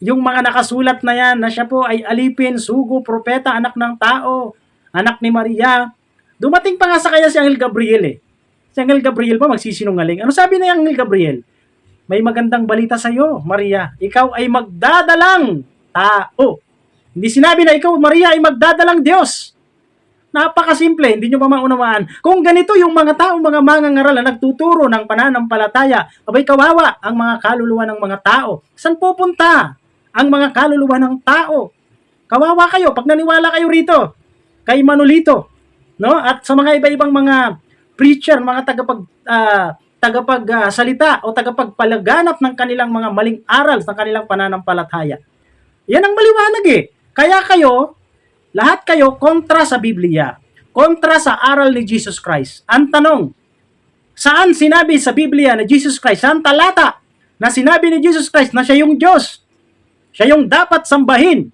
yung mga nakasulat na yan, na siya po ay alipin, sugo, propeta, anak ng tao, anak ni Maria. Dumating pa nga sa kanya si Angel Gabriel eh. Si Angel Gabriel pa magsisinungaling. Ano sabi na Angel Gabriel? May magandang balita sa iyo, Maria. Ikaw ay magdadalang tao. Hindi sinabi na ikaw, Maria, ay magdadalang Diyos. Napakasimple, hindi nyo pa maunawaan. Kung ganito yung mga tao, mga mangangaral na nagtuturo ng pananampalataya, abay kawawa ang mga kaluluwa ng mga tao. Saan pupunta ang mga kaluluwa ng tao? Kawawa kayo pag naniwala kayo rito kay Manolito, no? At sa mga iba-ibang mga preacher, mga tagapag ah, tagapag ah, salita o tagapagpalaganap ng kanilang mga maling aral ng kanilang pananampalataya. Yan ang maliwanag eh. Kaya kayo, lahat kayo kontra sa Biblia. Kontra sa aral ni Jesus Christ. Ang tanong, saan sinabi sa Biblia na Jesus Christ, saan talata na sinabi ni Jesus Christ na siya yung Diyos? Siya yung dapat sambahin.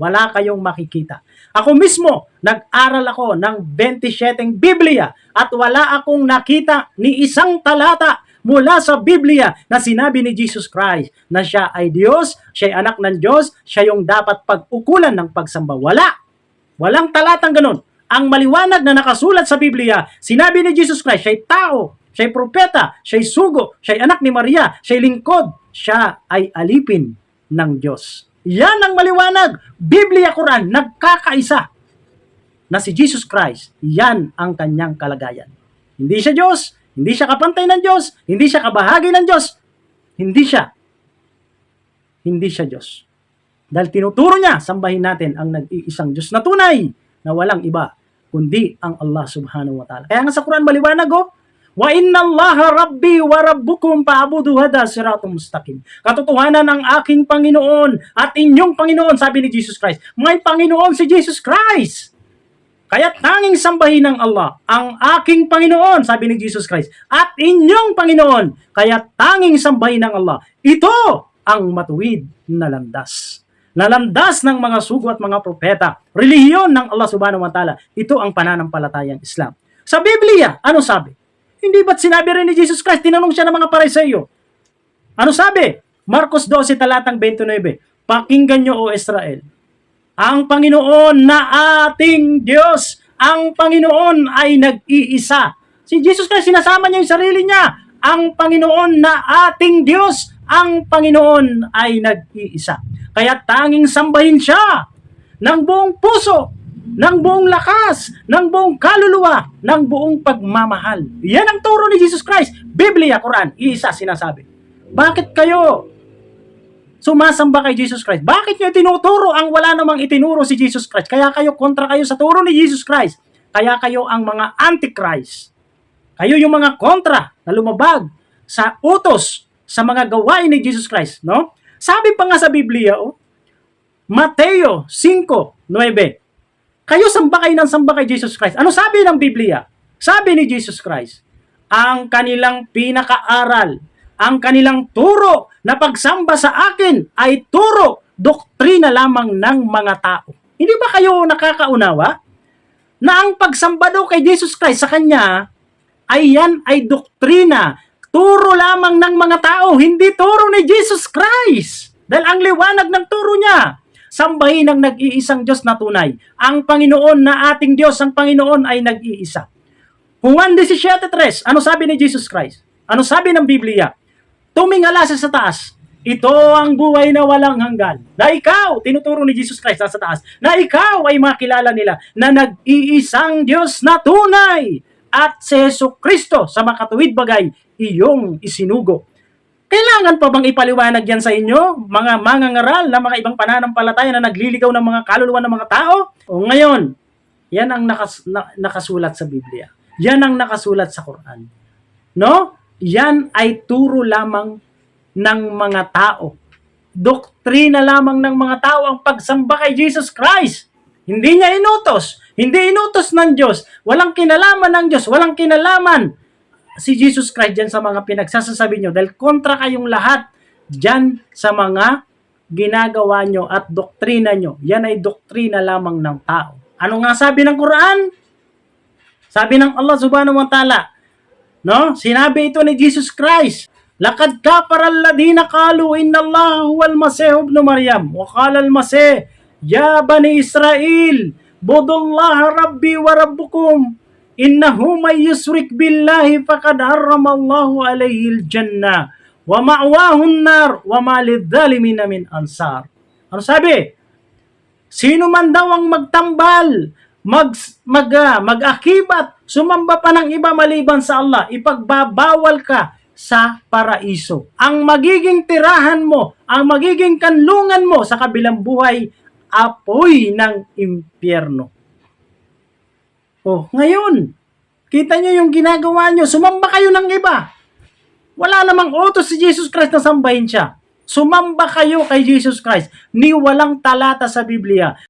Wala kayong makikita. Ako mismo, nag-aral ako ng 27 Biblia at wala akong nakita ni isang talata mula sa Biblia na sinabi ni Jesus Christ na siya ay Diyos, siya ay anak ng Diyos, siya yung dapat pag-ukulan ng pagsamba. Wala. Walang talatang ganun. Ang maliwanag na nakasulat sa Biblia, sinabi ni Jesus Christ, siya ay tao, siya ay propeta, siya ay sugo, siya ay anak ni Maria, siya ay lingkod, siya ay alipin ng Diyos. Yan ang maliwanag. Biblia, Quran, nagkakaisa na si Jesus Christ, yan ang kanyang kalagayan. Hindi siya Diyos, hindi siya kapantay ng Diyos, hindi siya kabahagi ng Diyos, hindi siya. Hindi siya Diyos. Dahil tinuturo niya, sambahin natin ang nag-iisang Diyos na tunay na walang iba kundi ang Allah subhanahu wa ta'ala. Kaya nga sa Quran maliwanag oh, Wa inna allaha rabbi wa rabbukum fa'budu hada siratum mustaqim. Katotohanan ng aking Panginoon at inyong Panginoon, sabi ni Jesus Christ. May Panginoon si Jesus Christ. Kaya tanging sambahin ng Allah ang aking Panginoon, sabi ni Jesus Christ, at inyong Panginoon. Kaya tanging sambahin ng Allah. Ito ang matuwid na landas. Na landas ng mga sugo at mga propeta. Relihiyon ng Allah subhanahu wa ta'ala. Ito ang pananampalatayang Islam. Sa Biblia, ano sabi? Hindi ba't sinabi rin ni Jesus Christ, tinanong siya ng mga pariseyo. Ano sabi? Marcos 12 talatang 29. Pakinggan nyo o Israel. Ang Panginoon na ating Diyos, ang Panginoon ay nag-iisa. Si Jesus Christ, sinasama niya yung sarili niya. Ang Panginoon na ating Diyos, ang Panginoon ay nag-iisa. Kaya tanging sambahin siya ng buong puso, ng buong lakas, ng buong kaluluwa, ng buong pagmamahal. Yan ang turo ni Jesus Christ. Biblia, Quran, isa sinasabi. Bakit kayo sumasamba kay Jesus Christ? Bakit nyo tinuturo ang wala namang itinuro si Jesus Christ? Kaya kayo kontra kayo sa turo ni Jesus Christ. Kaya kayo ang mga antichrist. Kayo yung mga kontra na lumabag sa utos sa mga gawain ni Jesus Christ, no? Sabi pa nga sa Biblia, oh, Mateo 5:9. Kayo samba kayo ng samba Jesus Christ. Ano sabi ng Biblia? Sabi ni Jesus Christ, ang kanilang pinakaaral, ang kanilang turo na pagsamba sa akin ay turo, doktrina lamang ng mga tao. Hindi ba kayo nakakaunawa? Na ang pagsamba daw kay Jesus Christ sa kanya ay yan ay doktrina, turo lamang ng mga tao, hindi turo ni Jesus Christ. Dahil ang liwanag ng turo niya, sambahin ang nag-iisang Diyos na tunay. Ang Panginoon na ating Diyos, ang Panginoon ay nag-iisa. Juan 17.3, ano sabi ni Jesus Christ? Ano sabi ng Biblia? Tumingala siya sa taas. Ito ang buhay na walang hanggan. Na ikaw, tinuturo ni Jesus Christ sa taas, na ikaw ay makilala nila na nag-iisang Diyos na tunay at si Yesu Kristo sa makatuwid bagay iyong isinugo. Kailangan pa bang ipaliwanag yan sa inyo, mga mangangaral na mga ibang pananampalataya na nagliligaw ng mga kaluluwa ng mga tao? O ngayon, yan ang nakas, na, nakasulat sa Biblia. Yan ang nakasulat sa Quran. No? Yan ay turo lamang ng mga tao. Doktrina lamang ng mga tao ang pagsamba kay Jesus Christ. Hindi niya inutos. Hindi inutos ng Diyos. Walang kinalaman ng Diyos. Walang kinalaman si Jesus Christ dyan sa mga pinagsasasabi nyo dahil kontra kayong lahat dyan sa mga ginagawa nyo at doktrina nyo. Yan ay doktrina lamang ng tao. Ano nga sabi ng Quran? Sabi ng Allah subhanahu wa ta'ala, no? Sinabi ito ni Jesus Christ. Lakad ka para ladina kalu inna Allah huwal masih ibn Maryam. Wa qala al-masih, Ya bani Israel, budullah rabbi wa rabbukum. Innahu may yusrik billahi faqad harramallahu alayhi al-jannah wa ma'wahun nar wa ma lidh-dhalimin min ansar. Ano sabi? Sino man daw ang magtambal, mag, mag, uh, mag-akibat, sumamba pa ng iba maliban sa Allah, ipagbabawal ka sa paraiso. Ang magiging tirahan mo, ang magiging kanlungan mo sa kabilang buhay, apoy ng impyerno. Oh, ngayon, kita nyo yung ginagawa nyo, sumamba kayo ng iba. Wala namang utos si Jesus Christ na sambahin siya. Sumamba kayo kay Jesus Christ ni walang talata sa Biblia.